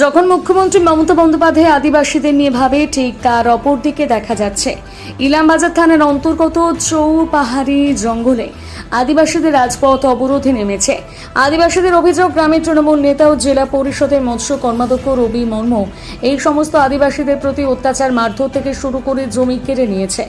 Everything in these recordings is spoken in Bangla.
যখন মুখ্যমন্ত্রী মমতা বন্দ্যোপাধ্যায় আদিবাসীদের নিয়ে ভাবে, ঠিক তার অপর দিকে দেখা যাচ্ছে। ইলামবাজার থানার অন্তর্গত চৌপাহাড়ি জঙ্গলে আদিবাসীদের রাজপথ অবরোধে নেমেছে। আদিবাসীদের অভিযোগ, গ্রামের তৃণমূল নেতা ও জেলা পরিষদের মৎস্য কর্মাধ্যক্ষ রবি মর্ম এই সমস্ত আদিবাসীদের প্রতি অত্যাচার মারধর থেকে শুরু করে জমি কেড়ে নিয়েছে।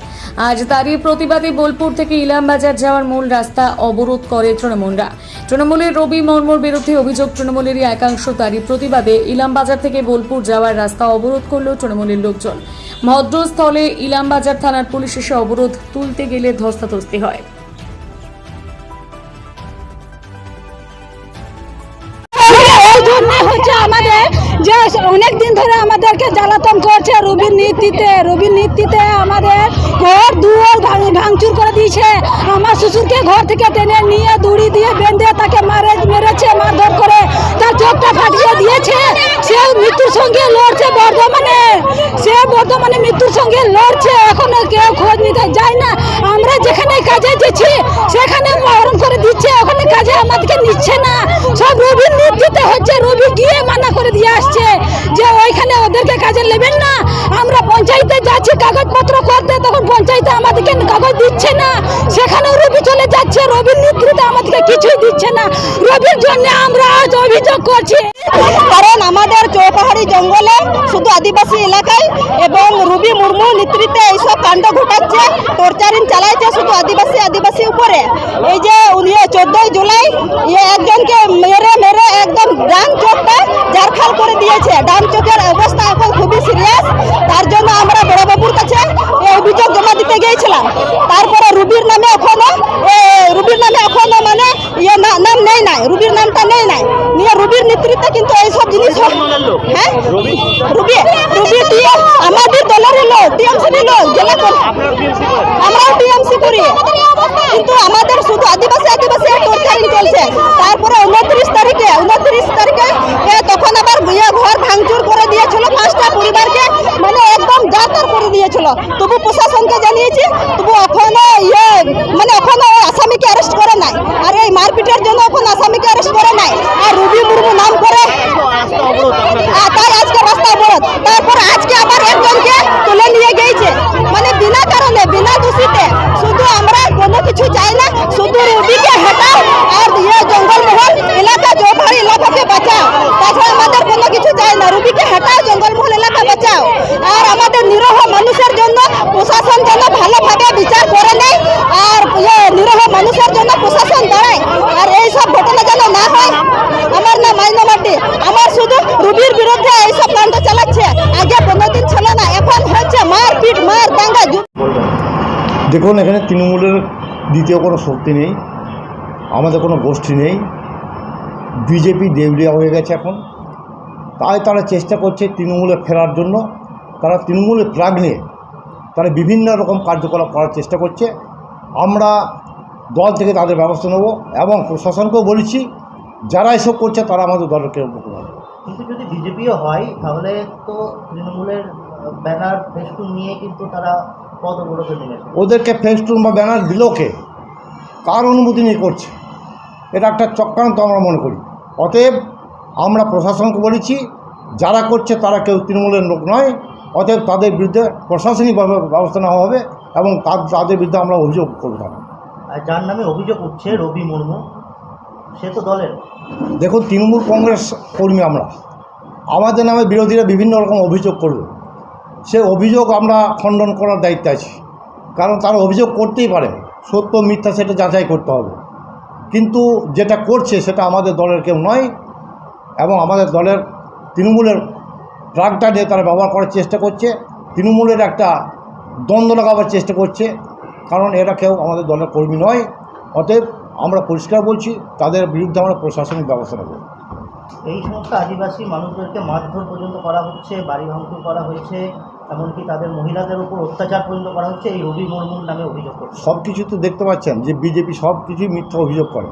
আজ তারই প্রতিবাদে বোলপুর থেকে ইলামবাজার যাওয়ার মূল রাস্তা অবরোধ করে তৃণমূলরা। তৃণমূলের রবি মর্মর বিরুদ্ধে অভিযোগ, তৃণমূলেরই একাংশ তারই প্রতিবাদে ইলামবাজার থেকে বোলপুর যাওয়ার রাস্তা অবরোধ করল তৃণমূলের লোকজন। ভদ্রস্থলে ইলামবাজার থানার পুলিশ এসে অবরোধ তুলতে গেলে ধস্তাধস্তি হয়। যে অনেক দিন ধরে আমাদেরকে জ্বালাতন করছে রবির নীতিতে রবির নীতিতে আমাদের ঘর, দুয়ার ভাঙ- ভাঙচুর করে দিয়েছে। আমার শ্বশুরকে ঘর থেকে টেনে নিয়ে, দড়ি দিয়ে বেঁধে তাকে মারে মেরেছে মারধর করে তার চোখটা ফাটিয়ে দিয়েছে সে মৃত্যুর সঙ্গে লড়ছে বর্ধমানে সে বর্ধমানে মৃত্যুর সঙ্গে লড়ছে এখনও কেউ খোঁজ নিতে যায় না। আমরা যেখানে কাজে যেছি সেখানে মহরম করে দিচ্ছে। ওখানে কাজে আমাদেরকে নিচ্ছে না। সব রবি নেতৃত্বে হচ্ছে। রবি গিয়ে মানা করে দিয়ে আসছে। যে ওইখানে ওদেরকে কাজে নেবেন না। আমরা পঞ্চায়েতে যাচ্ছি, কাগজপত্র করতে, তখন পঞ্চায়েতে আমাদেরকে কাগজ দিচ্ছে না। সেখানেও রবি চলে যাচ্ছে, রবির নেতৃত্বে আমাদেরকে কিছুই দিচ্ছে না। রবির জন্য আমরা আজ অভিযোগ করছি। কারণ আমাদের চৌপাহাড়ি জঙ্গলে শুধু আদিবাসী এলাকায় এবং রুবি মুর্মু নেতৃত্বে এইসব কাণ্ড ঘটাচ্ছে, টর্চারিং চালাইছে শুধু আদিবাসী আদিবাসী উপরে। এই যে চোদ্দই জুলাই একজনকে মেরে মেরে একদম জারখাল করে দিয়েছে। ডান চোখের অবস্থা এখন খুবই সিরিয়াস তার জন্য আমরা বড়বাবুর কাছে অভিযোগ জমা দিতে গিয়েছিলাম। তারপরে রুবির নামে এখনও রুবির নামে এখনও মানে ইয়ে নাম নেই নাই। রুবির নামটা নেই নাই। নিয়ে রুবির নেতৃত্বে কিন্তু এইসব জিনিস হয়। রুবি রুবি আমাদের দলের লোক টিএমসি লোক জেলা আমরাও টিএমসি করি। কিন্তু আমাদের শুধু আদিবাসী আদিবাসী চলছে। তারপরে উনত্রিশ তারিখে এ, তখন আবার ইয়ে ঘর ভাঙচুর করে দিয়েছিল পাঁচটা পরিবারকে মানে একদম যাতার করে দিয়েছিল তবু প্রশাসনকে জানিয়েছি তবু এখনও ইয়ে মানে এখনও ওই আসামিকে অ্যারেস্ট করে নাই আর এই মারপিটের জন্য এখন আসামিকে অ্যারেস্ট করে নাই আর রুবি মুর্মু নাম করে আর তাই আজকে রাস্তা অবরোধ তারপর আজকে আবার একজনকে তুলে নিয়ে গিয়েছে মানে বিনা কারণে বিনা দোষীতে শুধু আমরা কোনো কিছু চাই না শুধু রুবিকে হটাও আর ইয়ে জঙ্গলমহল এলাকা চৌপাড়ি এলাকাকে বাঁচাও তাছাড়া আমাদের কোনো কিছু চাই না রুবিকে হটাও জঙ্গলমহল এলাকা বাঁচাও। আর আমাদের নিরহ মানুষের জন্য প্রশাসন যেন ভালোভাবে বিচার করে নেয়, আর ইয়ে নিরহ মানুষের জন্য প্রশাসন দাঁড়ায়। আর এই সব ঘটনা যেন না হয়, আমার নাম মাইনা মাটি। আমার শুধু রুবির বিরুদ্ধে এইসব কাণ্ড চালাচ্ছে। আগে কোনোদিন ছিল না, এখন হচ্ছে মার পিট মার দাঙ্গা দেখুন, এখানে তৃণমূলের দ্বিতীয় কোনো শক্তি নেই, আমাদের কোনো গোষ্ঠী নেই। বিজেপি দেউলিয়া হয়ে গেছে এখন। তাই তারা চেষ্টা করছে তৃণমূলে ফেরার জন্য। তারা তৃণমূলে প্রাগ নিয়ে তারা বিভিন্ন রকম কার্যকলাপ করার চেষ্টা করছে। আমরা দল থেকে তাদের ব্যবস্থা নেব এবং প্রশাসনকেও বলেছি যারা এসব করছে তারা আমাদের দলের কেউ কিন্তু যদি বিজেপিও হয় তাহলে তো তৃণমূলের ব্যানার ফেস্টুন নিয়ে কিন্তু তারা পদ অবরোধে নেমেছে ওদেরকে ফেস্টুন বা ব্যানার দিলেও কে? কার অনুমতি নিয়ে করছে? এটা একটা চক্রান্ত আমরা মনে করি। অতএব আমরা প্রশাসনকে বলেছি যারা করছে তারা কেউ তৃণমূলের লোক নয় অতএব তাদের বিরুদ্ধে প্রশাসনিকভাবে ব্যবস্থা নেওয়া হবে এবং তার- তাদের বিরুদ্ধে আমরা অভিযোগ করব। যার নামে অভিযোগ উঠছে রবি মুর্মু সে তো দলের। দেখুন তৃণমূল কংগ্রেস কর্মী আমরা। আমাদের নামে বিরোধীরা বিভিন্ন রকম অভিযোগ করবে। সে অভিযোগ আমরা খণ্ডন করার দায়িত্বে আছি। কারণ তারা অভিযোগ করতেই পারে। সত্য মিথ্যা সেটা যাচাই করতে হবে। কিন্তু যেটা করছে সেটা আমাদের দলের কেউ নয়। এবং আমাদের দলের তৃণমূলের রাগটা নিয়ে তারা ব্যবহার করার চেষ্টা করছে। তৃণমূলের একটা দ্বন্দ্ব লাগাবার চেষ্টা করছে। কারণ এরা কেউ আমাদের দলের কর্মী নয়। অতএব আমরা পরিষ্কার বলছি তাদের বিরুদ্ধে আমরা প্রশাসনিক ব্যবস্থা নেব। এই সমস্ত আদিবাসী মানুষদেরকে মারধর পর্যন্ত করা হচ্ছে বাড়ি ভাঙচুর করা হয়েছে এমনকি তাদের মহিলাদের উপর অত্যাচার পর্যন্ত করা হচ্ছে এই রবি মুর্মুর নামে অভিযোগ করছে। সব কিছু তো দেখতে পাচ্ছেন যে বিজেপি সব কিছুই মিথ্যা অভিযোগ করে।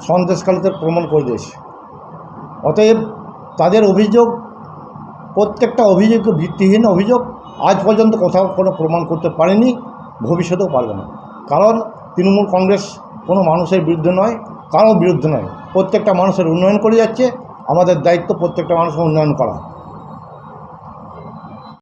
সন্দেশকালীতে প্রমাণ করে দিয়েছে। অতএব তাদের অভিযোগ, প্রত্যেকটা অভিযোগ ভিত্তিহীন অভিযোগ আজ পর্যন্ত কোথাও কোনো প্রমাণ করতে পারেনি, ভবিষ্যতেও পারবে না। কারণ তৃণমূল কংগ্রেস কোনো মানুষের বিরুদ্ধে নয় কারও বিরুদ্ধে নয়। প্রত্যেকটা মানুষের উন্নয়ন করে যাচ্ছে, আমাদের দায়িত্ব প্রত্যেকটা মানুষের উন্নয়ন করা।